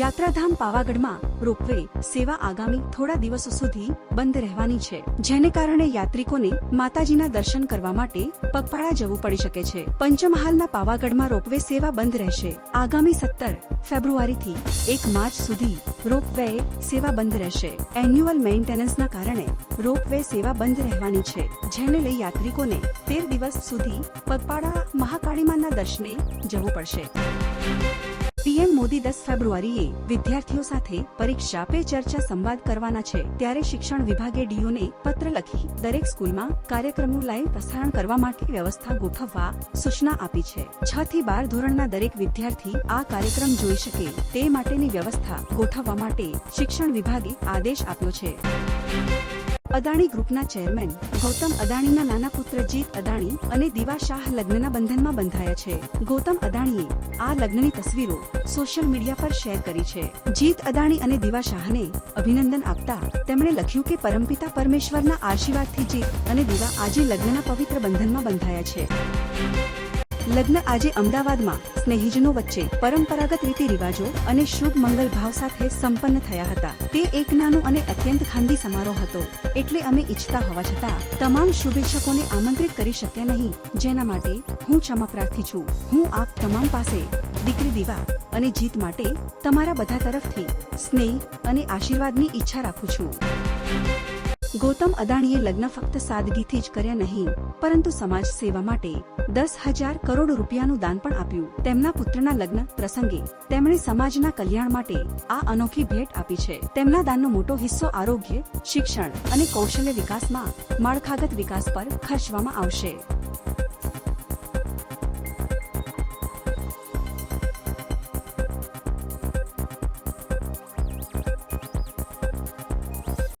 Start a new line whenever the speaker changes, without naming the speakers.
યાત્રાધામ પાવાગઢમાં રોપવે સેવા આગામી થોડા દિવસો સુધી બંધ રહેવાની છે. જેને કારણે યાત્રિકોને માતાજીના દર્શન કરવા માટે પગપાળા જવું પડી શકે છે. પંચમહાલના પાવાગઢમાં રોપવે સેવા બંધ રહેશે. આગામી સત્તર ફેબ્રુઆરીથી એક માર્ચ સુધી રોપવે સેવા બંધ રહેશે. એન્યુઅલ મેન્ટેનન્સના કારણે રોપવે સેવા બંધ રહેવાની છે. જેને લઈ યાત્રિકોને તેર દિવસ સુધી પગપાળા મહાકાળીમાના દર્શને જવું પડશે. મોદી દસ ફેબ્રુઆરીએ વિદ્યાર્થીઓ સાથે પરીક્ષા પે ચર્ચા સંવાદ કરવાના છે. ત્યારે શિક્ષણ વિભાગે ડીઓને પત્ર લખી દરેક સ્કૂલમાં કાર્યક્રમનું લાઈવ પ્રસારણ કરવા માટે વ્યવસ્થા ગોઠવવા સૂચના આપી છે. છ થી બાર ધોરણના દરેક વિદ્યાર્થી આ કાર્યક્રમ જોઈ શકે તે માટેની વ્યવસ્થા ગોઠવવા માટે શિક્ષણ વિભાગે આદેશ આપ્યો છે. અદાણી ગ્રુપના ચેરમેન ગૌતમ અદાણીના નાના પુત્ર જીત અદાણી અને દિવા શાહ લગ્નના બંધનમાં બંધાયા છે. ગૌતમ અદાણીએ આ લગ્નની તસવીરો સોશિયલ મીડિયા પર શેર કરી છે. જીત અદાણી અને દિવા શાહને અભિનંદન આપતા તેમણે લખ્યું કે પરમપિતા પરમેશ્વરના આશીર્વાદથી જીત અને દિવા આજે લગ્નના પવિત્ર બંધનમાં બંધાયા છે. લગ્ન આજે અમદાવાદમાં, સ્નેહીજનો વચ્ચે પરંપરાગત રીતિ રિવાજો અને શુભ મંગલ ભાવ સાથે સંપન્ન થયા હતા. તે એક નાનો અને અત્યંત ખાનગી સમારોહ હતો. એટલે અમે ઈચ્છતા હોવા છતાં, તમામ શુભેચ્છકોને આમંત્રિત કરી શક્યા નહીં. જેના માટે હું ક્ષમા પ્રાર્થી છું. હું આપ તમામ પાસે દીકરી દીવા અને જીત માટે તમારા બધા તરફથી સ્નેહ અને આશીર્વાદની ઈચ્છા રાખું છું. ગૌતમ અદાણીએ લગ્ન ફક્ત સાદગીથી જ કર્યા નહીં, પરંતુ સમાજ સેવા માટે દસ હજાર કરોડ રૂપિયાનું દાન પણ આપ્યું. તેમના પુત્રના લગ્ન પ્રસંગે તેમણે સમાજના કલ્યાણ માટે આ અનોખી ભેટ આપી છે. તેમના દાનનો મોટો હિસ્સો આરોગ્ય, શિક્ષણ અને કૌશલ્ય વિકાસમાં માળખાગત વિકાસ પર ખર્ચવામાં આવશે.